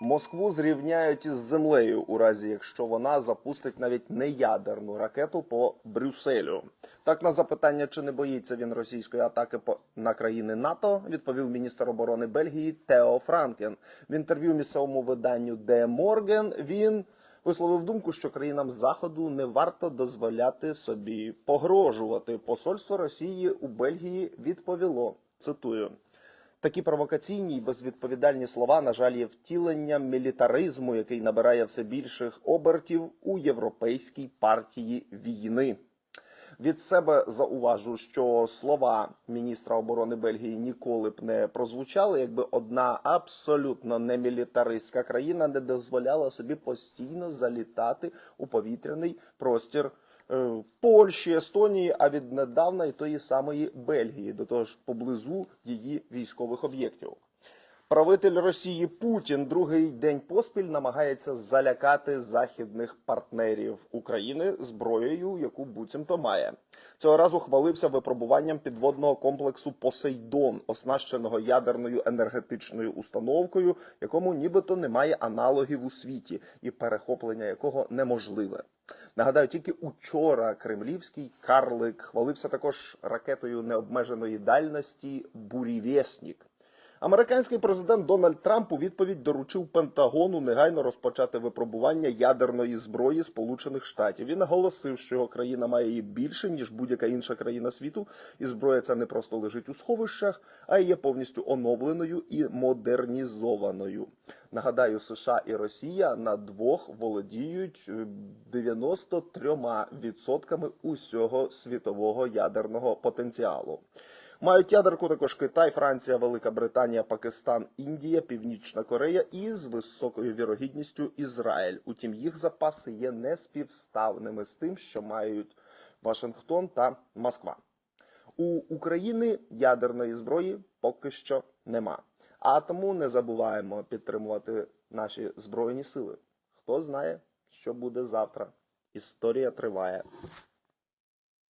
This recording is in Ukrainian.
Москву зрівняють із землею у разі, якщо вона запустить навіть неядерну ракету по Брюсселю. Так на запитання, чи не боїться він російської атаки на країни НАТО, відповів міністр оборони Бельгії Тео Франкен. В інтерв'ю місцевому виданню Де Морген він висловив думку, що країнам заходу не варто дозволяти собі погрожувати. Посольство Росії у Бельгії відповіло. Цитую. Такі провокаційні й безвідповідальні слова, на жаль, є втіленням мілітаризму, який набирає все більших обертів у європейській партії війни. Від себе зауважу, що слова міністра оборони Бельгії ніколи б не прозвучали, якби одна абсолютно не мілітаристська країна не дозволяла собі постійно залітати у повітряний простір Польщі, Естонії, а віднедавна і тої самої Бельгії, до того ж поблизу її військових об'єктів. Правитель Росії Путін другий день поспіль намагається залякати західних партнерів України зброєю, яку буцімто має. Цього разу хвалився випробуванням підводного комплексу Посейдон, оснащеного ядерною енергетичною установкою, якому нібито немає аналогів у світі, і перехоплення якого неможливе. Нагадаю, тільки учора кремлівський карлик хвалився також ракетою необмеженої дальності Бурівєснік. Американський президент Дональд Трамп у відповідь доручив Пентагону негайно розпочати випробування ядерної зброї Сполучених Штатів. Він наголосив, що його країна має її більше ніж будь-яка інша країна світу, і зброя ця не просто лежить у сховищах, а є повністю оновленою і модернізованою. Нагадаю, США і Росія на двох володіють е, 93% усього світового ядерного потенціалу. Мають ядерку також Китай, Франція, Велика Британія, Пакистан, Індія, Північна Корея і з високою вірогідністю Ізраїль. Утім, їх запаси є неспівставними з тим, що мають Вашингтон та Москва. У України ядерної зброї поки що нема. А тому не забуваємо підтримувати наші збройні сили. Хто знає, що буде завтра. Історія триває.